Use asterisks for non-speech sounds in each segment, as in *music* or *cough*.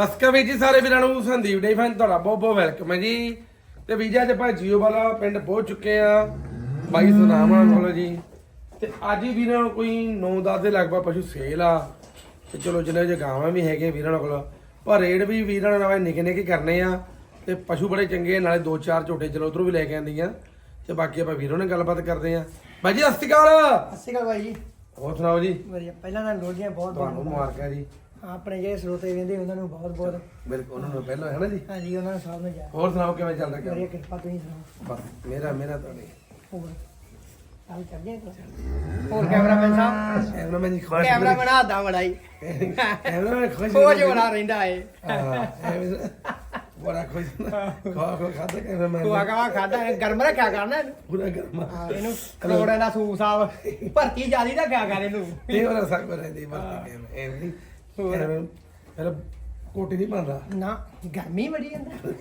ਸਸਕਾ ਵੀ ਜੀ ਸਾਰੇ ਵੀਰਾਂ ਨੂੰ ਸੰਦੀਪ ਡੇ ਫੈਨ ਤੁਹਾਡਾ ਬਹੁਤ ਬਹੁਤ ਵੈਲਕਮ ਹੈ ਜੀ। ਤੇ ਵੀਜ਼ਾ ਅੱਜ ਆਪਾਂ ਜੀਓ ਵਾਲਾ ਪਿੰਡ ਪਹੁੰਚ ਚੁੱਕੇ ਆ ਬਾਈ ਸੁਨਾਮਾ ਕੋਲ ਜੀ। ਤੇ ਅੱਜ ਹੀ ਵੀਰਾਂ ਨੂੰ ਕੋਈ 9-10 ਦੇ ਲਗਭਗ ਪਸ਼ੂ ਸੇਲ ਆ। ਤੇ ਚਲੋ ਜਿੰਨੇ ਜੇ ਗਾਵਾਂ ਵੀ ਹੈਗੇ ਵੀਰਾਂ ਕੋਲ ਪਰ ਰੇਡ ਵੀ ਵੀਰਾਂ ਨਾਲ ਨਿੱਕੇ ਨਿੱਕੇ ਕਰਨੇ ਆ। ਤੇ ਪਸ਼ੂ ਬੜੇ ਚੰਗੇ ਨਾਲੇ ਦੋ ਚਾਰ ਝੋਟੇ ਚਲੋ ਉਧਰੋਂ ਵੀ ਲੈ ਕੇ ਆਂਦੀਆਂ ਤੇ ਬਾਕੀ ਆਪਾਂ ਵੀਰਾਂ ਨਾਲ ਗੱਲਬਾਤ ਕਰਦੇ ਆ ਬਾਈ ਜੀ ਸਤਿ ਸ਼੍ਰੀ ਅਕਾਲ। ਸਤਿ ਸ਼੍ਰੀ ਅਕਾਲ ਭਾਈ ਜੀ। ਹੋਰ ਸੁਣਾਓ ਜੀ? ਵਧੀਆ ਪਹਿਲਾਂ ਤਾਂ ਲੋੜੀਆਂ ਬਹੁਤ ਤੁਹਾਨੂੰ ਬਹੁਤ। ਮੁਬਾਰਕਾਂ ਜੀ। ਆਪਣੇ ਜਿਹੜੇ ਸਰੋਤੇ ਰਹਿੰਦੇ ਉਹਨਾਂ ਨੂੰ ਬਹੁਤ ਬਹੁਤ ਬਿਲਕੁਲ ਉਹਨਾਂ ਨੂੰ ਪਹਿਲਾਂ ਹੈ ਨਾ ਜੀ? ਹਾਂਜੀ ਉਹਨਾਂ ਨੂੰ ਸਭ ਨੂੰ ਜਾ ਹੋਰ ਸੁਣਾਓ ਕਿਵੇਂ ਚੱਲਦਾ ਕੰਮ? ਵਧੀਆ ਕਿਰਪਾ ਤੁਸੀਂ ਸੁਣਾਓ। ਬਸ ਮੇਰਾ ਮੇਰਾ ਤੁਹਾਡੇ ਹੋਰ? ਚੱਲ ਚੱਲਦੇ ਹਾਂ ਹੋਰ ਕੈਮਰਾਮੈਨ ਸਾਹਿਬ? ਮੈਂ ਜੀ ਖੁਸ਼ ਕੈਮਰਾ ਬਣਾ ਦਾ ਬੜਾ ਹੀ ਐਵੇਂ ਮੈਂ ਖੁਸ਼ ਖੋਜ ਬੜਾ ਰਹਿੰਦਾ ਏ ਹਾਂ, ਬੜਾ ਖੁਸ਼ ਖਾ ਖਾ ਖਾਦਾ ਕਿ ਮੈਂ ਖੁਆ ਖਵਾ ਖਾਦਾ ਗਰਮ ਰੱਖਿਆ ਕਰਨਾ ਇਹਨੂੰ। ਪੂਰਾ ਗਰਮਾ। ਹਾਂ, ਇਹਨੂੰ ਕਰੋੜਾਂ ਦਾ ਸੂਪ ਸਾਹਿਬ ਭਰਤੀ ਜਿਆਦੀ ਰੱਖਿਆ ਕਰ ਇਹਨੂੰ। ਇਹ ਵਾਲਾ ਸਭ ਰਹਿੰਦੀ ਮਰਦੀ ਐਵੇਂ ਐਵੇਂ ਨਹੀਂ। ਹੋਰ। ਪਹਿਲਾਂ ਕੋਟੀ ਨਹੀਂ ਪਾਉਂਦਾ ਨਾ ਗਰਮੀ ਬੜੀ ਅੰਦਰ।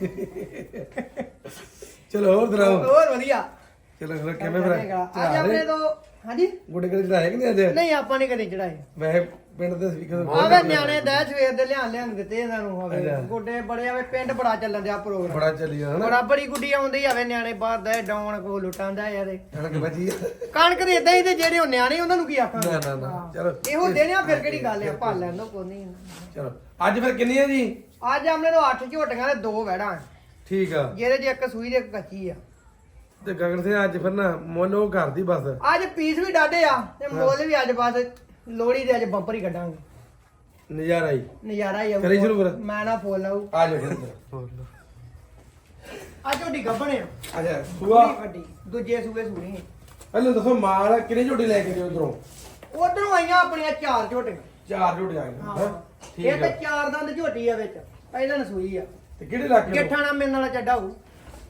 ਚਲੋ ਹੋਰ ਦਰਾਓ ਹੋਰ ਵਧੀਆ। ਚਲੋ ਫਿਰ ਕਿਵੇਂ ਫਿਰ? ਅੱਜ ਆਪਣੇ ਤੋਂ ਹਾਂਜੀ? ਗੁੱਡੇ ਕਦੇ ਚੜਾਏ ਕਿ ਨਹੀਂ ਅੱਜ? ਨਹੀਂ ਆਪਾਂ ਨੇ ਕਦੇ ਚੜਾਏ ਮੈਂ ਪਿੰਡ ਦੇ ਸਪੀਕਰ ਆਵੇ ਨਿਆਣੇ ਦਾ ਸਵੇਰ ਦੇ ਲਿਆਣ ਲਿਆਣ ਦਿੱਤੇ ਇਹਨਾਂ ਨੂੰ ਆਵੇ। ਗੁੱਡੇ ਬੜੇ ਆਵੇ ਪਿੰਡ ਬੜਾ ਚੱਲਣ ਦਿਆ ਪ੍ਰੋਗਰਾਮ। ਬੜਾ ਚੱਲੀ ਹਨਾ? ਬੜਾ ਬੜੀ ਗੁੱਡੀ ਆਉਂਦੀ ਆਵੇ ਨਿਆਣੇ ਬਾਹਰ ਦਾ ਡਾਉਣ ਕੋ ਲੁੱਟਾਂਦਾ ਯਾਰ। ਕਣਕ ਬਚੀ ਕਣਕ ਦੇ ਇਦਾਂ ਹੀ ਤੇ ਜਿਹੜੇ ਉਹ ਨਿਆਣੇ ਉਹਨਾਂ ਨੂੰ ਕੀ ਆਖਾਂ ਨਾ ਨਾ ਨਾ। ਚਲੋ। ਇਹੋ ਦੇਣੇ ਆ ਫਿਰ ਕਿਹੜੀ ਗੱਲ ਆ? ਭਾ ਲੈਣ ਦੋ ਕੋਈ ਨਹੀਂ। ਚਲੋ। ਅੱਜ ਫਿਰ ਕਿੰਨੀ ਹੈ ਜੀ? ਅੱਜ ਆਪਣੇ ਤੋਂ 8 ਝੋਟੀਆਂ ਤੇ ਦੋ ਵੜਾਂ ਠੀਕ ਆ। ਜਿਹਦੇ ਚ ਇੱਕ ਸੂਈ ਇੱਕ ਕੱਚੀ ਆ। ਤੇ ਗਗਨ ਸਿੰਘ ਅੱਜ ਫਿਰ ਨਾ ਮੁੱਲ ਉਹ ਘਰ ਦੀ ਬਸ। ਅੱਜ ਪੀਸ ਵੀ ਡਾਡੇ ਆ ਤੇ ਮੁੱਲ ਵੀ ਅੱਜ ਬਸ ਲੋਹੜੀ ਦੇ ਅੱਜ ਬੰਪਰ ਹੀ ਕੱਢਾਂਗੇ। ਨਜ਼ਾਰਾ ਹੀ। ਨਜ਼ਾਰਾ ਹੀ ਆਊ ਕਰੀ ਸ਼ੁਰੂ ਫਿਰ। ਮੈਂ ਨਾ ਫੁੱਲ ਆਊ। ਆ ਜਾਓ ਫਿਰ। ਆ ਝੋਟੀ ਗੱਭਣੇ ਆ। ਅੱਛਾ ਸੂਆ। ਪੂਰੀ ਵੱਡੀ। ਦੂਜੇ ਸੂਏ ਸੂਣੀ ਪਹਿਲਾਂ ਦੱਸੋ ਮਾਲ ਕਿਹਨੇ ਝੋਟੀ ਲੈ ਕੇ ਦਿਓ ਉਧਰੋਂ? ਉਧਰੋਂ ਆਈਆਂ ਆਪਣੀਆਂ ਚਾਰ ਝੋਟੀਆਂ। ਚਾਰ ਝੋਟੀ ਆਈਆਂ ਹਾਂ। ਹੈਂ? ਇਹ ਤੇ ਆ ਚਾਰ ਦੰਦ ਝੋਟੀ ਆ ਵਿੱਚ। ਪਹਿਲਾਂ ਨਸੂਈ ਆ। ਤੇ ਕਿਹੜੇ ਇਲਾਕੇ ਤੋਂ? ਗਿੱਠਾਣਾ ਮੇਰੇ ਨਾਲ ਚੱਡਾ ਹੋਊ।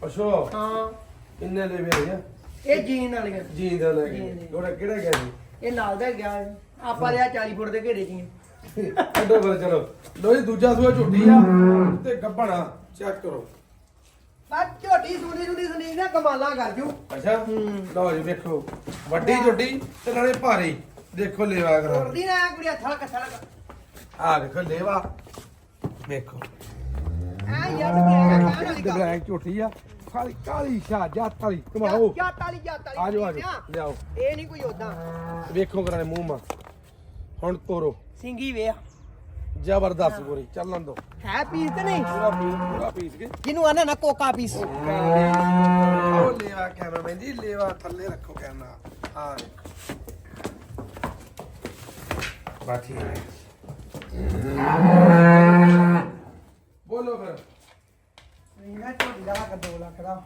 ਅਸ਼ੋ ਹਾਂ। ਇੰਨੇ ਲੈ ਵੇ ਆ? ਇਹ ਜੀਨ ਵਾਲੀਆਂ। ਜੀ ਦਾ ਲੈ ਕੇ। ਥੋੜਾ ਕਿਹੜਾ ਗਿਆ ਜੀ? ਇਹ ਨਾਲ ਦਾ ਗਿਆ। ਆਪਾਂ ਲਿਆ 40 ਫੁੱਟ ਦੇ ਘੇਰੇ ਜੀ ਕੱਢੋ ਫਿਰ ਚਲੋ। ਲੋ ਜੀ ਦੂਜਾ ਸੂਆ ਝੋਟੀ ਆ। ਤੇ ਗੱਬਣਾ ਚੈੱਕ ਕਰੋ। ਬਸ ਝੋਟੀ ਸੁਣੀ ਸੁਣੀ ਸੁਣੀ ਨਾ ਕਮਾਲਾਂ ਕਰ ਜੂ। ਅੱਛਾ। ਲਓ ਜੀ ਵੇਖੋ। ਵੱਡੀ ਝੋਟੀ ਤੇ ਨਾਲੇ ਭਾਰੀ। ਦੇਖੋ ਲੇਵਾ ਕਰਾ। ਉੜਦੀ ਨਾ ਆ ਦੇਖੋ ਲੇਵਾ। ਵੇਖੋ। ਐ ਯਾਰ ਵਾਲੀ ਤੇ ਗੱਲ ਝੋਟੀ ਆ। ਕਾਲੀ ਕਾਲੀ ਸ਼ਾ ਜਾਤ ਵਾਲੀ ਕਮਾਓ ਜੱਟ ਵਾਲੀ ਜੱਟ ਵਾਲੀ ਆ ਜਾਓ ਆ ਚੀਜ਼ ਜਾਓ ਲਿਆਓ। ਇਹ ਨਹੀਂ ਕੋਈ ਉਦਾਂ ਵੇਖੋ ਕਰਾਣੇ ਮੂੰਹ ਮਾ। ਹੁਣ ਤੋਰੋ। ਸਿੰਗੀ ਵੇ ਜ਼ਬਰਦਸਤ ਗੋਰੀ ਚੱਲਣ ਦੋ। ਹੈ ਪੀਸ ਤੇ ਨਹੀਂ? ਪੂਰਾ ਪੀਸ ਪੂਰਾ ਪੀਸ ਕੇ। ਜਿਹਨੂੰ ਆਨਾ ਨਾ ਕੋਕਾ ਪੀਸ। ਉਹ ਲੇਵਾ ਕੈਮਰਾਮੈਨ ਜੀ ਲੇਵਾ ਥੱਲੇ ਰੱਖੋ ਕੈਮਰਾ। ਆ ਬਾਕੀ ਬੋਲੋ ਫਿਰ। ਇਹਨਾਂ ਝੋਟੀ ਦਾ ਲੱਖ 2 ਲੱਖ ਦਾ।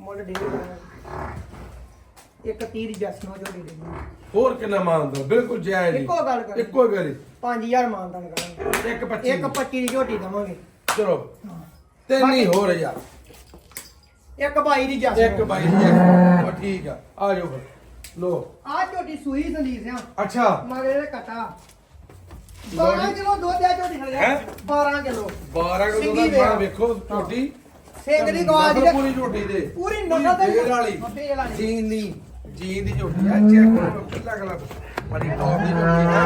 ਮੁੱਲ ਡੇ ਇੱਕ ਤੀਰ ਜਸਨੋ ਝੋਟੀ ਦੇ ਹੋਰ ਕਿੰਨਾ ਮੰਨਦਾ ਬਿਲਕੁਲ ਜਾਇਜ਼ ਜੀ। ਇੱਕੋ ਗੱਲ ਕਰੀ। ਇੱਕੋ ਗੱਲ 5000 ਮਾਨਦਾਨ ਕਰਾਂਗੇ। ਇੱਕ 25 ਇੱਕ 25 ਦੀ ਝੋਟੀ ਦਵਾਂਗੇ। ਚਲੋ। ਤੇ ਨਹੀਂ ਹੋ ਰਿਹਾ ਇੱਕ ਬਾਈ ਦੀ ਜਸਨੋ ਇੱਕ ਬਾਈ ਜੀ। ਉਹ ਠੀਕ ਆ। ਆ ਜਾਓ ਫਿਰ। ਲੋ ਆ ਝੋਟੀ ਸੂਈ ਸੰਦੀਪ ਸਿਆ। ਅੱਛਾ। ਮਗਰ ਇਹਦੇ ਕਟਾ 12 ਕਿਲੋ ਦੁੱਧ ਆ ਝੋਟੀ ਹੈਂ? 12 ਕਿਲੋ। 12 ਕਿਲੋ ਸਿੰਗੀ ਦਾ ਵੇਖ। ਵੇਖੋ ਝੋਟੀ ਦੀ ਗਵਾਜ ਦੇ ਪੂਰੀ ਝੋਟੀ ਦੇ। ਪੂਰੀ ਨਸਲ ਦੇ ਫੇਰ ਵਾਲੀ। ਜੀਨ ਦੀ ਜੀਨ ਦੀ ਝੋਟੀ ਆ ਚੈੱਕ ਕਰੋ ਕਿੱਲਾ ਗਲਾ ਬੜੀ ਟੌਪ ਦੀ ਝੋਟੀ ਆ।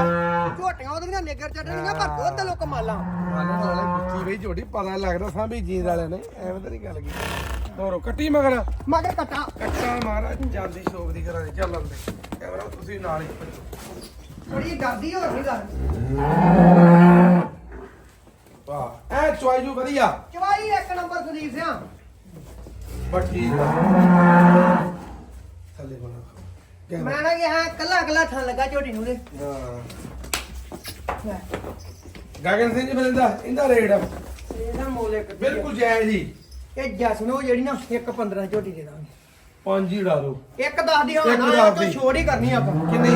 ਝੋਟੀਆਂ ਉਹਦੀਆਂ ਨਿਗਰ ਚੱਟਣੀਆਂ ਪਰ ਦੁੱਧ ਲੋਕ ਮਾਲਾਂ। ਮਾਲੇ ਨਾਲੇ ਕੁੱਤੀ ਬਈ ਝੋਟੀ ਪਤਾ ਲੱਗਦਾ ਸਾਂ ਵੀ ਜੀਨ ਵਾਲੇ ਨੇ ਐਵੇਂ ਤਾਂ ਨਹੀਂ ਗੱਲ ਕੀਤੀ। ਤੋਰੋ ਕੱਟੀ ਮਗਰ? ਮਗਰ ਕਟਾ। ਕੱਟਾ ਮਹਾਰਾਜ ਜਾਂਦੀ ਸ਼ੋਭ ਦੀ ਕਰਾਂ ਚੱਲਣ ਦੇ ਕੈਮਰਾ ਤੁਸੀਂ ਨਾਲ ਹੀ ਬੜੀ ਡਰਦੀ ਹੋ ਰਹੀ ਗੱਲ। ਵਾਹ। ਚੁਆਈ ਜੂ ਵਧੀਆ। ਚਵਾਈ ਇੱਕ ਨੰਬਰ ਸੰਦੀਪ ਸਿਆ। ਬੱਟੀ ਥੱਲੇ ਬਣਾ ਕੈਮਰਾ ਮੈਂ ਨਾ ਕਿ ਹਾਂ ਕੱਲਾ ਕੱਲਾ ਥਣ ਲੱਗਾ ਝੋਟੀ ਨੂੰ ਦੇ। ਹਾਂ। ਗਗਨ ਸਿੰਘ ਜੀ ਫਿਰ ਇਹਦਾ ਇਹਦਾ ਰੇਟ ਇਹਦਾ ਮੁੱਲ ਇੱਕ ਬਿਲਕੁਲ ਜਾਇਜ਼ ਜੀ ਇਹ ਜਸਨੋ ਜਿਹੜੀ ਨਾ ਇੱਕ 15 ਝੋਟੀ ਦੇ ਦਾਂਗੇ। ਪੰਜ ਹੀ ਡਾ ਦੋ ਇੱਕ ਦੱਸ ਦੀ ਹਾਂ ਇੱਕ ਨਾ ਦੱਸ ਦੀ। ਤੋਂ ਛੋੜ ਹੀ ਕਰਨੀ ਆਪਾਂ। ਕਿੰਨੀ?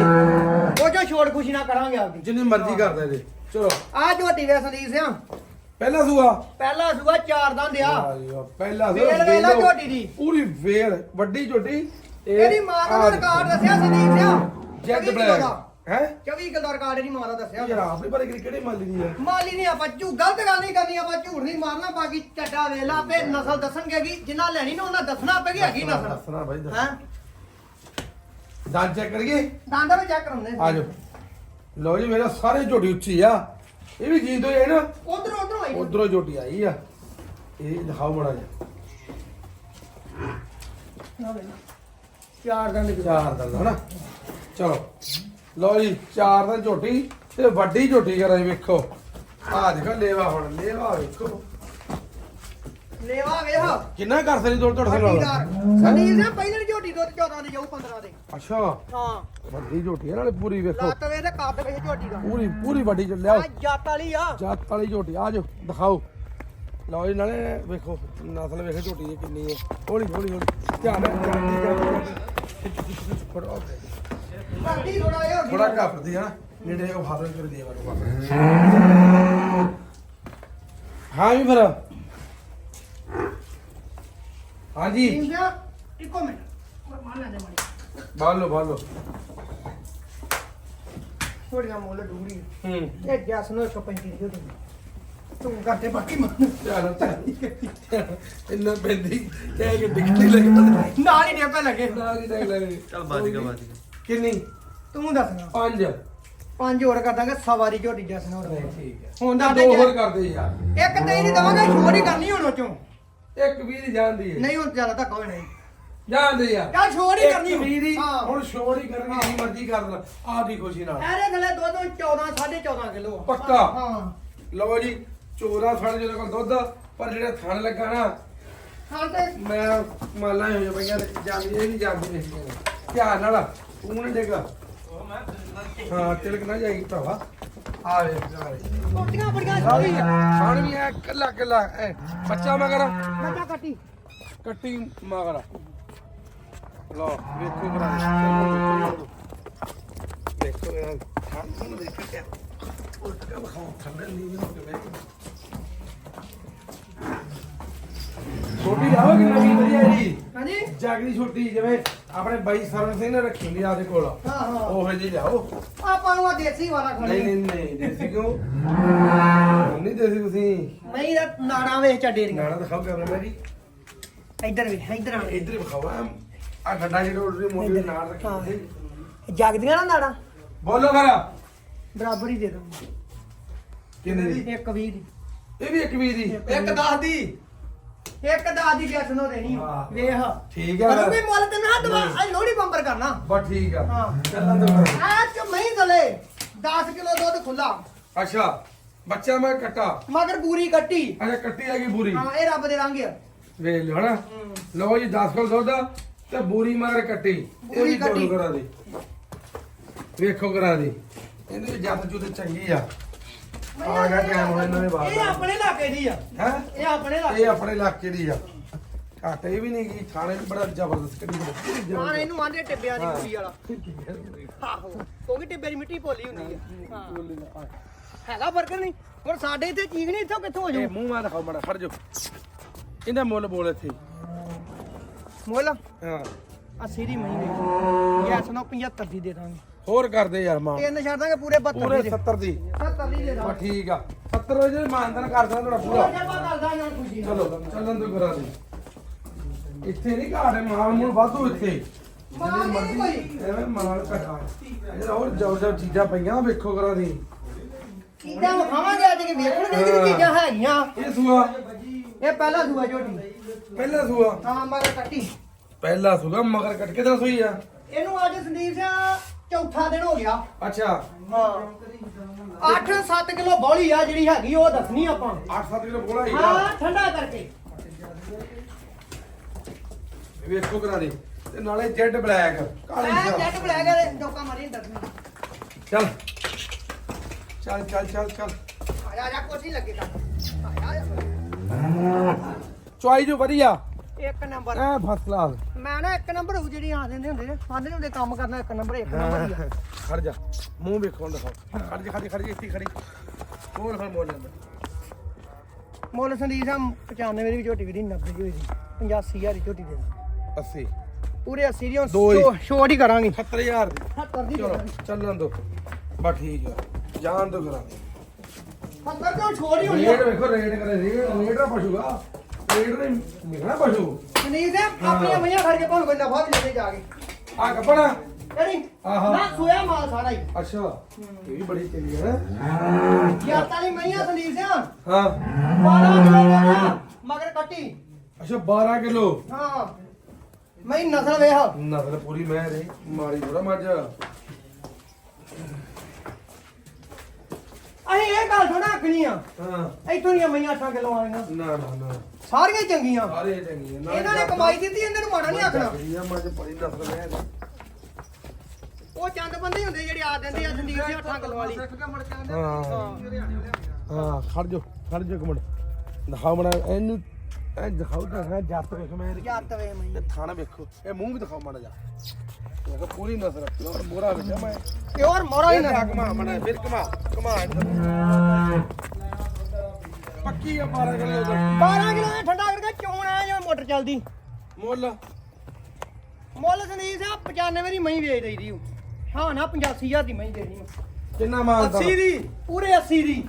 ਉਹ ਜੋ ਛੋੜ ਖੁਸ਼ੀ ਨਾ ਕਰਾਂਗੇ ਆਪਦੀ। ਜਿੰਨੀ ਮਰਜ਼ੀ ਕਰਦਾ ਜੀ। ਚਲੋ। ਆ ਝੋਟੀ ਵੇ ਸੰਦੀਪ ਸਿਆ। ਪਹਿਲਾ ਸੂਆ? ਪਹਿਲਾ ਸੂਆ ਚਾਰ ਦੰਦ ਆ। ਵਾਹ ਜੀ ਵਾਹ, ਪਹਿਲਾ ਵੇਲ ਸੂਆ ਵੇਲਾ ਵੇਲੋ। ਝੋਟੀ ਦੀ। ਪੂਰੀ ਵੇਲ ਵੱਡੀ ਝੋਟੀ। ਇਹਦੀ ਮਾਂ ਦਾ ਆਹ ਰਿਕਾਰਡ ਦੱਸਿਆ ਸੰਦੀਪ ਸਿਆ। Z 24 black. ਹੈ? 24 ਕਿਲੋ ਦਾ ਰਿਕਾਰਡ ਇਹਦੀ ਮਾਂ ਦਾ ਦੱਸਿਆ। ਯਾਰ ਆਪਣੀ ਬਾਰੇ ਕਿਹੜੇ ਮਾਲੀ ਦੀ ਹੈ ਮਾਲੀ ਨਹੀਂ ਆਪਾਂ ਝੂ ਗਲਤ ਗੱਲ ਨਹੀਂ ਕਰਨੀ ਆਪਾਂ ਝੂਠ ਨਹੀਂ ਮਾਰਨਾ ਬਾਕੀ ਚੱਡਾ ਵੇਲਾ ਆਪੇ ਨਸਲ ਦੱਸਣਗੇ ਕਿ ਜਿੰਨਾ ਲੈਣੀ ਨਾ ਉਹਨਾਂ ਦੱਸਣਾ ਕਿ ਹੈਗੀ ਨਸਲ। ਦੱਸਣਾ ਬਾਈ ਦੱਸ। ਹਾਂ? ਦੰਦ ਚੈੱਕ ਕਰੀਏ? ਦੰਦ ਵਿੱਚ ਚੈੱਕ ਕਰਾਉਂਦੇ ਆ ਜਾਓ ਲੋ ਜੀ ਮੇਰਾ ਸਾਰੇ ਝੋਟੀ ਉੱਚੀ ਆ। ਇਹ ਵੀ ਜੀਂਦੋ ਹੈ ਨਾ। ਉਧਰ ਉਧਰ ਆਈ ਉਧਰੋਂ ਝੋਟੀ ਆਈ ਆ। ਇਹ ਦਿਖਾਓ ਬੜਾ ਜਿਹਾ। ਨਾ। ਚਾਰ ਦਿਨ ਦੀ ਚਾਰ ਦਿਨ ਹਨਾ। ਚਲੋ। ਲਓ ਜੀ ਚਾਰ ਦਿਨ ਝੋਟੀ ਤੇ ਵੱਡੀ ਝੋਟੀ ਕਰਾਂ ਵੇਖੋ। ਆ ਦੇਖੋ ਲੇਵਾ ਹੁਣ ਲੇਵਾ ਵੇਖੋ। ਲੇਵਾ ਵੇਖ। ਕਿੰਨਾ ਕਰ ਸਨੀ ਤੋੜ ਤੋੜ ਨਾਲ ਸੰਦੀਪ ਸਿੰਘ ਪਹਿਲੇ ਦੀ ਝੋਟੀ ਦੁੱਧ 14 ਦੀ ਜਾਊ 15 ਦੇ। ਅੱਛਾ। ਹਾਂ। ਵੱਡੀ ਝੋਟੀ ਨਾਲੇ ਪੂਰੀ ਵੇਖੋ। ਲੱਤ ਵੇ ਤੇ ਕੱਦ ਵੇ ਝੋਟੀ ਦਾ। ਪੂਰੀ ਪੂਰੀ ਵੱਡੀ ਚ ਲਿਆਓ ਜੱਟ ਵਾਲੀ ਆ। ਜਾਤ ਵਾਲੀ ਝੋਟੀ ਆ ਜਾਓ ਦਿਖਾਓ। ਲਓ ਜੀ ਨਾਲੇ ਵੇਖੋ ਨਸਲ ਵੇਖੋ ਝੋਟੀ ਦੀ ਕਿੰਨੀ ਹੈ ਹੌਲੀ ਹੌਲੀ ਹੌਲੀ। ਧਿਆਨ ਨਾਲ ਥੋੜਾ ਥੋੜਾ ਘੱਪਦੀ ਆ ਨੇੜੇ ਉਹ ਹਾਜ਼ਰ ਕਰ ਦੇ ਵਾਰ ਹਾਂ ਵੀ ਫਿਰ। ਹਾਂਜੀ। ਸਿੰਘ ਇੱਕੋ ਮਿੰਟ। ਮਾਰ ਲੈ ਦੇ ਮੜੀ। ਬਾਲ ਲੋ ਬਾਲ ਲੋ ਥੋੜੀਆਂ ਮੁੱਲ ਡੂੜੀ ਹੂੰ। ਇਹ ਜੱਸ ਨੂੰ 135 ਦੀ ਝੋਟੀ ਤੂੰ ਕਰਦੇ ਬਾਕੀ ਮੰਨ ਨਾਲ ਇੰਨਾ ਪੈਂਦੀ। ਕਹਿ ਕੇ ਡਿੱਗਦੀ ਲੱਗਦਾ ਨਾਲ ਹੀ ਡੇਪੇ ਲੱਗੇ। ਨਾ ਕੀ ਡਿੱਗ ਲੱਗੇ। ਚੱਲ ਬਾਜ ਗਿਆ ਬਾਜ ਗਿਆ ਕਿੰਨੀ? ਤੂੰ ਦੱਸਣਾ ਪੰਜ। ਪੰਜ ਹੋਰ ਕਰ ਦਾਂਗੇ ਸਵਾਰੀ ਝੋਟੀ ਜੱਸ ਨੂੰ ਠੀਕ ਹੈ। ਹੁਣ ਦਾ ਦੋ ਹੋਰ ਕਰਦੇ ਯਾਰ। ਇੱਕ ਤੇ ਨਹੀਂ ਦਵਾਂਗੇ ਛੋੜ ਹੀ ਕਰਨੀ ਹੁਣ ਉਹ ਚੋਂ। ਇੱਕ ਵੀ ਦੀ ਜਾਂਦੀ ਹੈ। ਨਹੀਂ ਹੁਣ ਜ਼ਿਆਦਾ ਧੱਕਾ ਹੋਣਾ ਨਹੀਂ। ਜਾਂਦੇ ਯਾਰ ਚੱਲ ਛੋੜ ਹੀ ਕਰਨੀ ਇੱਕ ਵੀ ਦੀ ਹਾਂ। ਹੁਣ ਛੋੜ ਹੀ ਕਰਨੀ ਜਿੰਨੀ ਮਰਜ਼ੀ ਕਰ ਲੈ। ਆਪ ਦੀ ਖੁਸ਼ੀ ਨਾਲ। ਇਹਦੇ ਗਲੇ ਦੁੱਧ 14 14.5 ਕਿਲੋ ਪੱਕਾ? ਹਾਂ। ਲਓ ਜੀ ਚੋਰਾ ਥਣ ਜਿਹਦੇ ਕੋਲ ਦੁੱਧ ਪਰ ਜਿਹੜਾ ਥਣ ਲੱਗਾ ਨਾ ਹਾਂ ਤੇ ਮੈਂ ਮਾਲਾ ਹੋ ਪਈਆਂ ਤੇ ਜਾਂਦੀ ਇਹ ਨਹੀਂ ਜਾਂਦੀ ਨਹੀਂ ਧਿਆਨ ਨਾਲ ਤੂੰ ਨਾ ਡੇਗਾ। ਹਾਂ ਤਿਲਕ ਨਾ ਜਾਏਗੀ ਭਰਾਵਾ। ਆ ਵੇ ਆ ਵੇ ਕੁੱਟੀਆਂ ਬੜੀਆਂ ਛੋੜੀ ਆ ਖਾਣ ਵੀ ਐ ਕੱਲਾ ਕੱਲਾ ਐ ਬੱਚਾ ਮਗਰ। ਬੱਚਾ ਕੱਟੀ। ਕੱਟੀ ਮਗਰ। ਲੋ ਵੇਖੋ ਕਰਾ ਦੇਖੋ ਯਾਰ ਖਾਣ ਨੂੰ ਦੇਖੋ ਕਿਆ ਉਲਟ ਕੇ ਬਖਾਓ ਠੰਡਾ ਨਹੀਂ ਹੋ ਕੇ ਛੋਟੀ ਆਵਾ ਕਿ ਨਵੀਂ? ਵਧੀਆ ਜੀ। ਹਾਂਜੀ। ਜਾਗਦੀ ਛੋਟੀ ਜਿਵੇਂ। ਆਪਣੇ ਬਾਈ ਸਰਵਨ ਸਿੰਘ ਨੇ ਰੱਖੀ ਹੁੰਦੀ ਆਦੇ ਕੋਲ। ਹਾਂ ਹਾਂ। ਉਹੋ ਜੀ ਲਿਆਓ। ਆਪਾਂ ਨੂੰ ਆ ਦੇਸੀ ਵਾਲਾ ਨਹੀਂ ਖਾਣੇ। ਨਹੀਂ ਨਹੀਂ ਦੇਸੀ ਕਿਉਂ? ਨਹੀਂ ਦੇਸੀ ਤੁਸੀਂ। ਨਹੀਂ ਦਾ ਨਾੜਾਂ ਵੇਚ ਚੱਡੇ ਦੀਆਂ ਗਾਣਾ ਦਿਖਾਓ ਕੈਮਰਾ ਮੈਰੀ ਇੱਧਰ ਵੀ ਇੱਧਰ ਆਣ ਇੱਧਰ ਹੀ ਵਿਖਾਓ ਆ ਗੱਡਾ ਜਿਹੜੀ ਉਹਦੀ ਮੋਟੀ ਨਾਲ ਰੱਖੀ ਹਾਂ। ਹੁੰਦੀ ਜਗਦੀਆਂ ਨਾ ਨਾੜਾਂ? ਬੋਲੋ ਫਿਰ। ਬਰਾਬਰ ਹੀ ਦੇ ਦੋ ਕਿੰਨੇ ਦੀ? ਇੱਕ 20 ਦੀ। ਇਹ ਵੀ ਇੱਕ ਵੀ ਦੀ। ਇੱਕ 10 ਦੀ। ਇੱਕ ਦਾ ਦੀ ਜੱਸ ਨੂੰ ਦੇਣੀ ਵਾਹ। ਵੇਖ। ਠੀਕ ਹੈ ਕਦੋਂ ਵੀ ਮੁੱਲ ਤੇ ਨਾ ਦਵਾ ਆ ਲੋੜੀ ਬੰਪਰ ਕਰਨਾ। ਬਸ ਠੀਕ ਆ। ਹਾਂ। ਚੱਲਾਂ ਤੋਂ ਫਿਰ। ਆ ਚ ਮਹੀਂ ਦਲੇ 10 ਕਿਲੋ ਦੁੱਧ ਖੁੱਲਾ। ਅੱਛਾ ਬੱਚਾ ਮੈਂ ਕੱਟਾ। ਮਗਰ ਪੂਰੀ ਕੱਟੀ। ਅੱਛਾ ਕੱਟੀ ਹੈਗੀ ਬੂਰੀ। ਹਾਂ ਇਹ ਰੱਬ ਦੇ ਰੰਗ ਆ। ਵੇਖ ਲਓ ਹਨਾ। ਲਓ ਜੀ 10 ਕਿਲੋ ਦੁੱਧ ਤੇ ਬੂਰੀ ਮਗਰ ਕੱਟੀ। ਇਹ ਬੂਰੀ ਵੀ ਕੱਟੀ। ਤੁਹਾਨੂੰ ਕਰਾ ਦੇ। ਵੇਖੋ ਕਰਾ ਦੇ। ਇਹਦੇ ਜੱਤ ਜੁੱਤ ਚੰਗੀ ਆ। ਆ ਗਿਆ ਟਾਈਮ ਹੁਣ ਇਹਨਾਂ ਦੇ ਬਾਅਦ ਇਹ ਆਪਣੇ ਇਲਾਕੇ ਦੀ ਆ। ਹੈ? ਇਹ ਆਪਣੇ ਇਲਾਕੇ ਇਹ ਆਪਣੇ ਇਲਾਕੇ ਦੀ ਆ। ਘਾਟ ਇਹ ਵੀ ਨਹੀਂ ਗਈ ਥਾਣੇ ਵੀ ਬੜਾ ਜ਼ਬਰਦਸਤ ਕਰੀ ਬੜੀ ਹਾਂ ਇਹਨੂੰ ਆਂਦੇ ਟਿੱਬਿਆਂ ਦੀ ਹਾਂ। ਕੁੜੀ ਵਾਲਾ। ਆਹੋ ਕਿਉਂਕਿ ਟਿੱਬੇ ਦੀ ਮਿੱਟੀ ਭੋਲੀ ਹੁੰਦੀ ਆ। ਹਾਂ। ਹੈਗਾ ਫ਼ਰਕ ਨਹੀਂ। ਹੁਣ ਸਾਡੇ ਇੱਥੇ ਚੀਜ਼ ਨਹੀਂ ਇੱਥੋਂ ਕਿੱਥੋਂ ਹੋ ਇਹ ਜਾਊ ਮੂੰਹ ਮਾ ਦਿਖਾਓ ਮੜਾ ਖੜ ਜਾ ਇਹਦਾ ਮੁੱਲ ਬੋਲ ਇੱਥੇ। ਮੁੱਲ? ਹਾਂ। ਅੱਸੀ ਦੀ ਮਹੀਂ ਦੇ। ਯੈਸ ਨੂੰ 75 ਦੀ ਦੇ ਦਾਂਗੇ। ਹੋਰ ਕਰਦੇ ਯਾਰ ਮਾਂ। ਤਿੰਨ ਛੱਡ ਦਾਂਗੇ ਪੂਰੇ 72 ਪੂਰੇ ਦੀ। 70 ਦੀ। 70 ਦੀ ਦੇ ਦਾਂਗੇ। ਠੀਕ ਆ। 70 ਵਜੇ ਮਾਨਦਾਨ ਕਰ ਦੇਣਾ ਤੁਹਾਡਾ ਪੂਰਾ। ਪੂਰਾ ਜਰਬਾ ਕਰਦਾ ਨਾ ਖੁਸ਼ੀ ਨਾਲ। ਚਲੋ ਚੱਲਣ ਤੋਂ ਕਰਾ ਦੇ ਇੱਥੇ ਨਹੀਂ ਘਾੜੇ ਮਾਲ ਮੂਲ ਵਾਧੂ ਇੱਥੇ। ਮਾਲ ਨਹੀਂ ਕੋਈ। ਐਵੇਂ ਮਾਲ ਘਟਾ ਇਹ ਹੋਰ ਜੋ ਜੋ ਚੀਜ਼ਾਂ ਪਈਆਂ ਵੇਖੋ ਕਰਾ ਦੀ। ਚੀਜ਼ਾਂ ਵਿਖਾਵਾਂਗੇ ਅੱਜ ਕਿ ਵੇਖਣ ਦੇ ਵੀ ਚੀਜ਼ਾਂ ਹੈਗੀਆਂ। ਇਹ ਸੂਆ। ਇਹ ਪਹਿਲਾ ਸੂਆ ਝੋਟੀ। ਪਹਿਲਾ ਸੂਆ। ਹਾਂ ਮਗਰ ਕੱਟੀ। ਪਹਿਲਾ ਸੂਆ ਮਗਰ ਕੱਟ। ਕੇ ਤਾਂ ਸੂਈ ਆ? ਇਹਨੂੰ ਅੱਜ ਸੰਦੀਪ ਸਿੰਘ ਚੌਥਾ ਦਿਨ ਹੋ ਗਿਆ। ਅੱਛਾ। ਹਾਂ। 8-7 ਕਿਲੋ ਬੋਲੀ ਆ ਜਿਹੜੀ ਹੈਗੀ ਉਹ ਦੱਸਣੀ ਆਪਾਂ 8-7 ਕਿਲੋ ਬੋਲਾ ਹੀ ਆ। ਹਾਂ ਠੰਡਾ ਕਰਕੇ। ਵੇਖੋ ਕਰਾ ਦੇ ਤੇ ਨਾਲੇ ਜੈਡ ਬਲੈਕ ਕਾਲੀ ਸ਼ਾਹ। ਜੱਟ ਬਲੈਕ ਦੇ ਡੋਕਾ ਮਾਰੀ ਦੱਸਣੀ ਚੱਲ। ਚੱਲ ਚੱਲ ਚੱਲ ਚੱਲ। ਆਇਆ ਜਾ ਕੁਛ ਨਹੀਂ ਲੱਗੇਗਾ। ਚੁਆਈ ਜੋ ਵਧੀਆ। ਇੱਕ ਨੰਬਰ। ਐ ਫਸਟ ਕਲਾਸ ਮੈਂ ਨਾ ਇੱਕ ਨੰਬਰ ਹੋਊ ਜਿਹੜੀ ਆ ਦਿੰਦੇ ਹੁੰਦੇ ਨੇ ਆਂਦੇ ਹੁੰਦੇ ਕੰਮ ਕਰਨਾ ਇੱਕ ਨੰਬਰ ਇੱਕ ਨੰਬਰ ਹੀ ਆ। ਖੜ ਜਾ। ਮੂੰਹ ਵੇਖੋ ਦਿਖਾਓ। ਖੜ ਜਾ ਖੜ ਜਾ ਖੜ ਜਾ ਇੱਥੇ ਖੜੀ। ਹੋਰ ਫਿਰ ਮੋੜ ਲੈਂਦਾ ਮੁੱਲ ਸੰਦੀਪ ਸਾਹਿਬ 95 ਦੀ ਝੋਟੀ ਵੀ ਦੀ 90 ਦੀ ਹੋਈ ਸੀ। 85000 ਦੀ ਝੋਟੀ ਦੇ ਦਾਂ 80 ਪੂਰੇ 80 ਦੀ ਦੋ ਹੀ। ਛੋਟ ਹੀ ਕਰਾਂਗੇ। 70000 ਦੀ। 70 ਦੀ ਚਲੋ ਚੱਲਣ ਦੋ। ਬਸ ਠੀਕ ਆ। ਜਾਣ ਦੋ ਕਰਾ 70 ਤੋਂ ਛੋਟ ਹੀ ਹੋਣੀ ਆ। ਰੇਟ ਵੇਖੋ ਰੇਟ ਕਰੇ ਰੇਟ ਰੇਟ ਦਾ ਪਸ਼ੂਗਾ ਰੇਟ ਨੇ ਨਿਕਣਾ ਪਸ਼ੂ ਸੰਦੀਪ ਸਾਹਿਬ ਆਪਣੀਆਂ ਮਈਆਂ ਖੜ ਕੇ ਭਾਵੇਂ ਕੋਈ ਨਫਾ ਵੀ ਲੈਣੇ ਜਾ ਕੇ। ਆ ਕੱਪੜਾ? ਕਿਹੜੀ? ਆਹਾ। ਨਾ ਸੋਇਆ ਮਾਲ ਸਾਰਾ ਹੀ। ਅੱਛਾ। ਇਹ ਵੀ ਬੜੀ ਚੰਗੀ ਹੈ। ਯਾਤਾਂ ਦੀ ਮਈਆਂ ਸੰਦੀਪ ਸਿੰਘ ਹਾਂ। 12 ਕਿਲੋ ਦਾ ਮਗਰ ਕੱਟੀ। ਅੱਛਾ 12 ਕਿਲੋ? ਹਾਂ। ਮਈ ਨਸਲ ਵੇਖ। ਨਸਲ ਪੂਰੀ ਮੈਂ ਰੇ ਮਾੜੀ ਥੋੜਾ ਮੱਝ। ਅਸੀਂ ਇਹ ਗੱਲ ਥੋੜਾ ਆਖਣੀ ਆ। ਹਾਂ। ਇੱਥੋਂ ਦੀਆਂ ਮਈਆਂ 8 ਕਿਲੋ ਆਈਆਂ ਨਾ ਨਾ ਨਾ। ਸਾਰੀਆਂ ਹੀ ਚੰਗੀਆਂ। ਸਾਰੇ ਚੰਗੀ ਹੈ ਇਹਨਾਂ ਨੇ ਕਮਾਈ ਦਿੱਤੀ ਇਹਨਾਂ ਨੂੰ ਮਾੜਾ ਨਹੀਂ ਆਖਣਾ। ਇਹ ਮੱਝ ਬੜੀ ਨਸਲ ਰੇ ਉਹ ਚੰਦ ਬੰਦੇ ਹੀ ਹੁੰਦੇ ਜਿਹੜੇ ਆ ਦਿੰਦੇ ਆ ਸੰਦੀਪ ਸਿੰਘ 8 ਕਿਲੋ ਵਾਲੀ। ਹਾਂ। ਹਾਂ ਖੜ ਜਾ ਖੜ ਜਾ ਇੱਕ ਮਿੰਟ। ਦਿਖਾਓ ਮੜਾ ਇਹਨੂੰ ਇਹ ਦਿਖਾਓ ਤਾਂ ਹੈ ਜੱਟ ਵੇਖ ਮੈਂ ਯਾਤ ਵੇ ਮਈ ਤੇ ਥਾਣਾ ਵੇਖੋ। ਇਹ ਮੂੰਹ ਵੀ ਦਿਖਾਓ ਮਾੜਾ ਜਾ ਦੇਖੋ ਪੂਰੀ ਨਸਲ ਪਿਓਰ ਮੋਰਾ ਵਿੱਚ ਆ ਮੈਂ। ਪਿਓਰ ਮੋਰਾ ਹੀ ਨਾ ਕਮਾ ਮੜਾ ਫਿਰ ਕਮਾ ਕਮਾ ਪੱਕੀ ਆ 12 ਕਿਲੋ ਦਾ। 12 ਕਿਲੋ ਦਾ ਠੰਡਾ ਕਰਕੇ ਚੋਣ ਆਇਆ ਜਿਵੇਂ ਮੋਟਰ ਚੱਲਦੀ? ਮੁੱਲ? ਮੁੱਲ ਸੰਦੀਪ ਸਿੰਘ 95 ਦੀ ਮਈ ਵੇਚ ਦਈਦੀ ਓ। ਹਾਂ ਨਾ 85000 ਦੀ ਮਈ ਦੇਣੀ। ਕਿੰਨਾ ਮਾਲਦਾ 80 ਦੀ? ਪੂਰੇ 80 ਦੀ।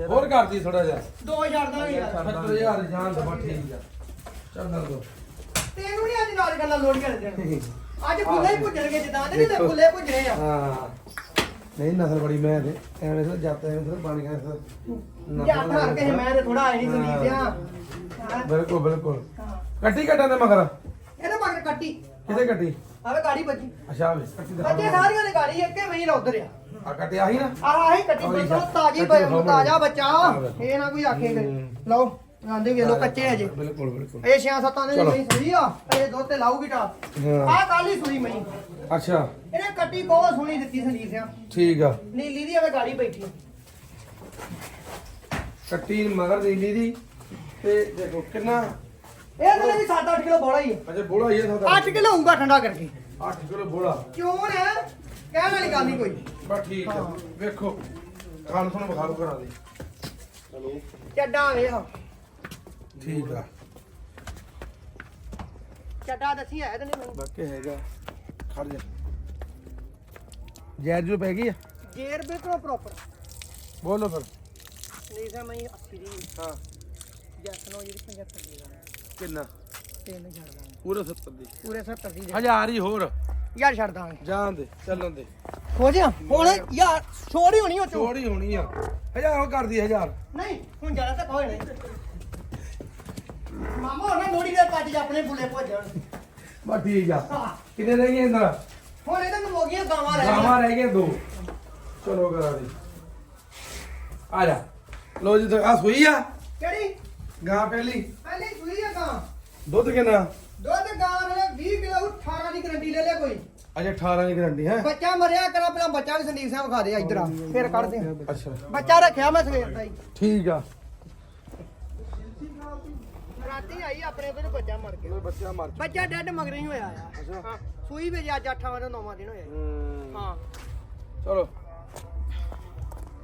ਹੋਰ ਕਰਦੀ ਥੋੜਾ ਜਿਹਾ। 2000 ਦਾ ਵੀ ਯਾਰ 70000 ਜਾਨ ਦਾ ਠੀਕ ਆ। ਚੱਲ ਕਰ ਦੋ। ਤੈਨੂੰ ਨਹੀਂ ਅੱਜ ਨਾਲ ਗੱਲਾਂ ਲੋੜੀਆਂ ਦੇਣ *laughs* ਅੱਜ ਫੁੱਲੇ ਹੀ ਭੁੱਜਣਗੇ ਜਿੱਦਾਂ ਦੇ ਨਹੀਂ ਤੇ ਫੁੱਲੇ ਭੁੱਜਣੇ ਆ। ਹਾਂ। ਨਹੀਂ ਨਸਲ ਬੜੀ ਮੈਂ ਤੇ ਐਵੇਂ ਸਰ ਜੱਟ ਐਵੇਂ ਸਰ ਬਣ ਗਿਆ ਸਰ ਜਾਂ ਠਾਰ ਕੇ ਮੈਂ ਤੇ ਥੋੜਾ ਆਈ ਨਹੀਂ ਸੰਦੀਪ ਸਿੰਘ ਬਿਲਕੁਲ ਬਿਲਕੁਲ। ਹਾਂ। ਕੱਟੀ ਕੱਟਾਂ ਦੇ ਮਗਰ? ਇਹਦੇ ਮਗਰ ਕੱਟੀ। ਕਿਤੇ ਕੱਟੀ? ਆਵੇ ਗਾੜੀ ਬੱਜੀ ਅੱਛਾ ਵੇ ਕੱਟੀ ਬੱਜੇ ਦਿਖਾ ਸਾਰੀਆਂ ਦੀ ਗਾੜੀ ਇੱਕੇ ਵਹੀਂ ਨਾ ਉਧਰ ਆ। ਆ ਕੱਟੇ ਆਹੀ ਨਾ? ਆਹ ਆਹੀ ਕੱਟੀ ਉਹੀ ਬੱਚਾ ਜਾ। ਤਾਜੀ ਕੱਟੀ ਬ- ਦਿਖਾਓ ਤਾਜ਼ਾ ਮੈਨੂੰ। ਬੱਚਾ। ਆਹ ਵੇਖੋ। ਇਹ ਨਾ ਕੋਈ ਆਖੇ ਹੂੰ। ਲਓ ਆਂਦੇ ਵੇਲੋ ਕੱਚੇ ਅਜੇ ਬਿਲਕੁਲ ਬਿਲਕੁਲ। ਇਹ 6-7 ਦੇ ਚਲੋ। ਨਹੀਂ ਸਹੀ ਆ ਇਹ ਦੁੱਧ ਤੇ ਲਾਊਗੀ ਟਾ ਹਾਂ। ਆਹ ਕਾਲੀ ਸੂਈ ਮਈ। ਅੱਛਾ। ਇਹਨੇ ਕੱਟੀ ਬਹੁਤ ਸੋਹਣੀ ਦਿੱਤੀ ਸੰਦੀਪ ਸਿੰਘ ਠੀਕ ਆ। ਨੀਲੀ ਦੀ ਆਵੇ ਗਾੜੀ ਬੈਠੀ ਕੱਟੀ ਮਗਰ ਨੀਲੀ ਦੀ ਤੇ ਦੇਖੋ ਕਿੰਨਾ ਇਹ ਤਾਂ ਵੀ 7-8 ਕਿਲੋ ਬੋਲਾ ਹੀ ਅਜੇ ਬੋਲਾ ਹੀ ਹੈ ਤੁਹਾਡਾ 8 ਕਿਲੋ ਹੋਊਗਾ ਠੰਡਾ ਕਰਕੇ। 8 ਕਿਲੋ ਬੋਲਾ। ਕਿਉਂ ਹੈ ਕਹਿਣ ਵਾਲੀ ਗੱਲ ਨਹੀਂ ਕੋਈ। ਬਸ ਠੀਕ ਆ। ਵੇਖੋ ਖਾਣ ਤੁਹਾਨੂੰ ਵਿਖਾ ਲਓ ਕਰਾ ਦੇ। ਚਲੋ ਚੱਡਾ ਵੇਖ। ਠੀਕ ਆ। ਚੱਡਾ ਦੱਸੀ ਹੈ ਤੇ ਨਹੀਂ ਮੈਨੂੰ। ਬਾਕੀ ਹੈਗਾ। ਖੜ ਜਾ। ਜੈਰ ਜੋ ਪੈ ਗਈ ਆ? ਜੇਰ ਬਿਲਕੁਲ ਪ੍ਰੋਪਰ ਬੋਲੋ ਫਿਰ। ਨਹੀਂ ਸਾ ਮੈਂ 80 ਦੀ। ਹਾਂ। ਜੱਟ ਨੂੰ ਜਿਹੜੀ 75 ਦੀ ਕਿੰਨਾ? ਤਿੰਨ ਛੱਡ ਦਾਂਗੇ। ਪੂਰੇ 70 ਦੀ। ਪੂਰੇ 70 ਦੀ ਦੇ। ਹਜ਼ਾਰ ਹੀ ਹੋਰ। ਯਾਰ ਛੱਡ ਦਾਂਗੇ। ਜਾਣ ਦੇ ਚੱਲਣ ਦੇ। ਹੋ ਜਾ। ਹੁਣ ਯਾਰ ਛੋੜੀ ਹੋਣੀ ਉਹ ਚੋਂ। ਹੋਣੀ ਆ। ਹਜ਼ਾਰ ਉਹ ਕਰਦੀ ਹਜ਼ਾਰ। ਨਹੀਂ ਹੁਣ ਜ਼ਿਆਦਾ ਤਾਂ ਕੋਈ ਨਹੀਂ। ਮਾਮਾ ਉਹਨਾਂ ਲੋੜੀ ਦੇ ਕੱਜ ਆਪਣੇ ਬੁੱਲੇ ਭੋਜਣ। ਬਸ ਠੀਕ ਆ। ਕਿੰਨੇ ਰਹਿ ਗਏ ਇੰਦਰ ਹੁਣ ਇਹਦੇ ਨੂੰ ਹੋ ਗਈਆਂ ਗਾਵਾਂ ਰਹਿ ਗਾਵਾਂ ਗਈਆਂ। ਰਹਿ ਗਏ ਦੋ। ਚਲੋ ਕਰਾ ਦੇ। ਆ ਜਾ। ਲੋ ਜੀ ਆ ਸੂਈ ਆ। ਕਿਹੜੀ? ਗਾਂ ਪਹਿਲੀ। ਪਹਿਲੀ ਸੂਈ ਆ ਗਾਂ। ਦੁੱਧ ਕਿੰਨਾ? ਦੁੱਧ ਗਾਂ ਵਾਲੇ 20 ਕਿਲੋ 18 ਦੀ ਗਰੰਟੀ ਲੈ ਲੈ ਕੋਈ। ਅਜੇ 18 ਦੀ ਗਰੰਟੀ ਹੈ। ਬੱਚਾ ਮਰਿਆ ਕਰ ਆਪਣਾ ਬੱਚਾ ਵੀ ਸੰਦੀਪ ਸਾਹਿਬ ਖਾ ਦੇ ਇੱਧਰ ਆ। ਫਿਰ ਕੱਢਦੇ ਆ ਅੱਛਾ। ਬੱਚਾ ਰੱਖਿਆ ਮੈਂ ਸਵੇਰ ਦਾ ਹੀ। ਠੀਕ ਆ। ਰਾਤੀ ਆਈ ਆਪਣੇ ਤੋਂ ਬੱਚਾ ਮਰ ਗਿਆ। ਬੱਚਾ ਮਰ ਬੱਚਾ ਡੈਡ ਮਗਰ ਹੀ ਹੋਇਆ ਆ। ਅੱਛਾ। ਹਾਂ ਸੂਈ ਵੀ ਅੱਜ 8ਵਾਂ ਦਾ 9ਵਾਂ ਦਿਨ ਹੋਇਆ ਹੂੰ। ਹਾਂ। ਚਲੋ।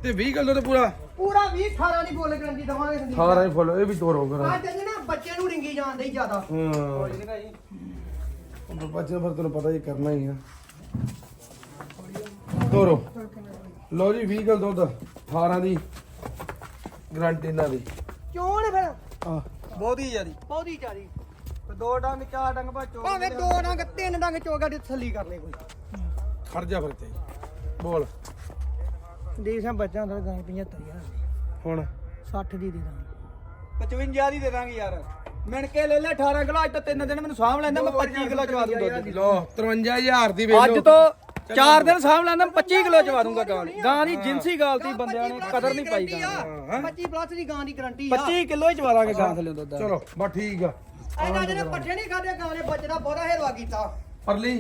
ਤੇ 20 ਕਿਲੋ ਤੇ ਪੂਰਾ? ਪੂਰਾ 20 18 ਦੀ ਬੋਲ ਗਰੰਟੀ ਦਵਾਂਗੇ ਸੰਦੀਪ 18 ਹੀ ਫੁੱਲ ਇਹ ਵੀ ਤੋਰੋ ਕਰਾ ਅੱਜ ਨਾ ਬੱਚੇ ਨੂੰ ਰਿੰਗੀ ਜਾਂਦੇ ਹੀ ਜ਼ਿਆਦਾ। ਹਾਂ। ਬੱਚੇ ਫਿਰ ਤੈਨੂੰ ਪਤਾ ਹੀ ਕਰਨਾ ਹੀ ਆ। ਤੋਰੋ। ਲੋ ਜੀ 20 ਕਿਲੋ ਦੁੱਧ 18 ਦੀ। ਗਰੰਟੀ ਇਹਨਾਂ ਦੀ। ਕਿਉਂ ਨੇ ਫਿਰ? ਆ। ਬਹੁਤੀ ਜਿਆਦੀ। ਬਹੁਤੀ ਚਾਰੀ ਦੋ ਡੰਗ ਚਾਰ ਡੰਗ ਭਾਚੋ ਭਾਵੇਂ ਦੋ ਡੰਗ ਤਿੰਨ ਡੰਗ ਚੋਗਾ ਦੀ ਤਸੱਲੀ ਕਰ ਲੈ ਕੋਈ। ਖੜ ਜਾ ਫਿਰ ਤੇ ਬੋਲ। ਦੇਖ ਸਾਂ ਬੱਚਾ ਹੁੰਦਾ ਗਾਂ 75000 ਹੁਣ। 60 ਦੀ ਦੇ ਦਾਂ 55 ਦੀ ਦੇ ਦਾਂਗੇ ਯਾਰ। ਮਿਣ ਕੇ ਲੈ ਲੈ 18 ਕਿਲੋ ਅੱਜ ਤਾਂ ਤਿੰਨ ਦਿਨ ਮੈਨੂੰ ਸਾਂਭ ਲੈਂਦਾ ਮੈਂ 25 ਕਿਲੋ ਚਵਾ ਦੂੰ ਦੁੱਧ ਲੋ 53000 ਦੀ ਵੇਚ ਅੱਜ ਤੋਂ 4 ਦਿਨ ਸਾਂਭ ਲੈਂਦਾ ਮੈਂ 25 ਕਿਲੋ ਚਵਾ ਦੂੰਗਾ ਗਾਂ ਦੀ। ਗਾਂ ਦੀ ਜਿੰਸੀ ਗਾਲਤੀ ਬੰਦਿਆਂ ਨੇ ਕਦਰ ਨਹੀਂ ਪਾਈ ਗਾਂ ਦੀ। 25 ਪਲੱਸ ਦੀ ਗਾਂ ਦੀ ਗਰੰਟੀ ਆ। 25 ਕਿਲੋ ਹੀ ਚਵਾ ਦਾਂਗੇ ਗਾਂ ਥੱਲੇ ਦੁੱਧ। ਦਾ। ਚਲੋ ਬਸ ਠੀਕ ਆ। ਐਨਾ ਜਿਹਨੇ ਪੱਠੇ ਨਹੀਂ ਖਾਦੇ ਗਾਂ ਦੇ ਬੱਚੇ ਦਾ ਬਹੁਤਾ ਹੇਰਵਾ ਕੀਤਾ। ਪਰਲੀ?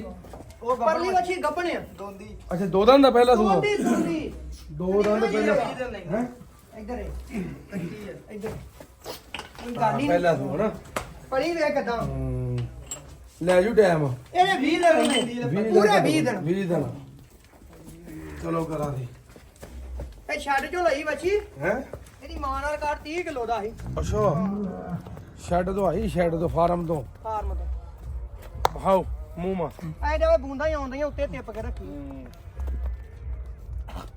ਉਹ ਪਰਲੀ ਵੱਛੀ ਗੱਪਣੇ ਆ। ਦੋਂਦੀ। ਅੱਛਾ ਦੋ ਦਿਨ ਦਾ ਪਹਿਲਾ ਸੂਆ ਸੁੰਦੀ ਦੋ ਦਿਨ ਦਾ ਪਹਿਲਾ। ਹੈ? ਇੱਧਰ ਇੱਧਰ ਕੋਈ ਗੱਲ ਹੀ ਪਹਿਲਾ ਸੂਆ ਨਾ ਪੜੀ ਵੇ ਕਦਾਂ? ਹੂੰ। ਲੈ ਜੂ ਟਾਈਮ। ਇਹਨੇ 20 ਦਿਨ ਨੇ ਪੂਰੇ 20 ਦਿਨ। 20 ਦਿਨ। ਚਲੋ ਕਰਾਂ ਦੀ ਇਹ ਛੱਡ ਜੋ ਲਈ ਵੱਛੀ ਹੈ? ਇਹਦੀ ਮਾਂ ਨਾਲ ਕਾਟ 30 ਕਿਲੋ ਦਾ ਸੀ। ਅੱਛਾ। ਸ਼ੈਡ ਤੋਂ ਆਈ ਸ਼ੈਡ ਤੋਂ ਫਾਰਮ ਤੋਂ ਫਾਰਮ ਤੋਂ ਹਾਓ ਮੂੰਹ ਮਾ। ਐ ਜਿਵੇਂ ਬੂੰਦਾਂ ਹੀ ਆਉਂਦੀਆਂ ਉੱਤੇ ਟਿਪ ਕੇ ਰੱਖੀ।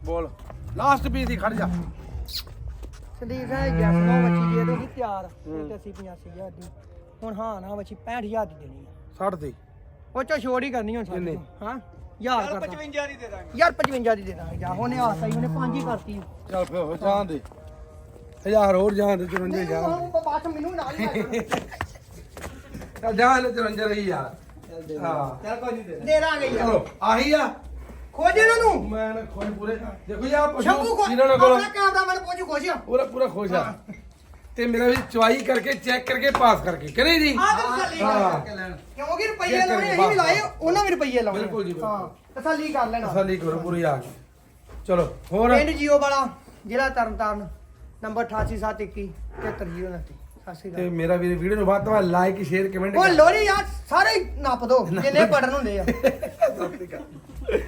ਬੋਲ। ਲਾਸਟ ਪੀਸ ਦੀ ਖੜ ਜਾ। ਸੰਦੀਪ ਸਾਹਿਬ ਜੱਸ ਨੂੰ ਵੱਛੀ ਦੇ ਦੋ ਨਹੀਂ ਤਿਆਰ ਤੇ ਅਸੀਂ 85000 ਦੀ। ਹੁਣ ਹਾਂ ਨਾ ਵੱਛੀ 65000 ਦੀ ਦੇਣੀ ਆ। 60 ਦੀ। ਉਹ ਚੋ ਛੋੜ ਹੀ ਕਰਨੀ ਹੁਣ? ਸਾਡੀ ਹਾਂ? ਯਾਰ ਚੱਲ ਕਰਦਾ 55 ਦੀ ਦੇ ਦਾਂਗੇ। ਯਾਰ 55 ਦੀ ਦੇ ਦਾਂਗੇ ਜਾ ਉਹਨੇ ਆਸਾ ਹੀ ਉਹਨੇ ਪੰਜ ਹੀ ਕਰਤੀ ਚੱਲ ਫਿਰ ਹੋ ਜਾਣ ਦੇ। ਹਜ਼ਾਰ ਹੋਰ ਜਾਣ ਦੇ 54 ਨਹੀਂ ਜਾਣ ਉਹ ਬਾਅਦ ਮੈਨੂੰ ਨਾਲ ਹੀ। ਚੱਲ ਜਾਣ ਦੇ 54 ਰਹੀ ਯਾਰ ਹਾਂ। ਚੱਲ ਕੋਈ ਨਹੀਂ ਦੇ ਦੇ। ਦਾਂਗੇ ਯਾਰ। ਆਹੀ ਆ। ਖੋਜ ਮੈਂ ਨਾ ਖੋਜ ਪੂਰੇ। ਦੇਖੋ ਜੀ ਆ ਸ਼ੰਭੂ ਪਸ਼ੂ ਖੋਜ ਜਿਨ੍ਹਾਂ ਨਾਲ ਕੋਲ ਆਪਣਾ ਕੈਮਰਾਮੈਨ ਪਹੁੰਚੂ ਖੋਜ ਆ ਪੂਰਾ ਪੂਰਾ ਖੁਸ਼ ਆ। ਤੇ ਮੇਰਾ ਵੀ ਚੁਆਈ ਕਰਕੇ ਚੈੱਕ ਕਰਕੇ ਪਾਸ ਕਰਕੇ ਕਰੇ ਜੀ? ਤਸੱਲੀ ਹਾਂ। ਕਰਕੇ ਲੈਣ ਕਿਉਂਕਿ ਰੁਪਈਏ ਲਾਉਣੇ ਅਸੀਂ ਵੀ ਲਾਏ ਉਹਨਾਂ ਵੀ ਰੁਪਈਏ ਲਾਉਣੇ। ਬਿਲਕੁਲ ਜੀ, ਬਿਲਕੁਲ। ਹਾਂ ਤਸੱਲੀ ਕਰ ਲੈਣਾ। ਤਸੱਲੀ ਕਰੋ ਪੂਰੀ ਆ ਕੇ ਚਲੋ ਹੋਰ? ਪਿੰਡ ਜੀਓ ਵਾਲਾ ਜ਼ਿਲ੍ਹਾ ਤਰਨਤਾਰਨ ਨੰਬਰ 88721 73029 ਸਤਿ ਸ਼੍ਰੀ ਤੇ ਅਕਾਲ। ਮੇਰਾ ਵੀਰ ਵੀਡੀਓ ਨੂੰ ਵੱਧ ਤੋਂ ਵੱਧ ਲਾਈਕ ਸ਼ੇਅਰ ਕਮੈਂਟ ਉਹ ਲੋਰੀ ਯਾਰ ਸਾਰੇ ਹੀ ਨੱਪ ਦੋ ਜਿੰਨੇ ਪੜਨ ਹੁੰਦੇ ਆ। *laughs*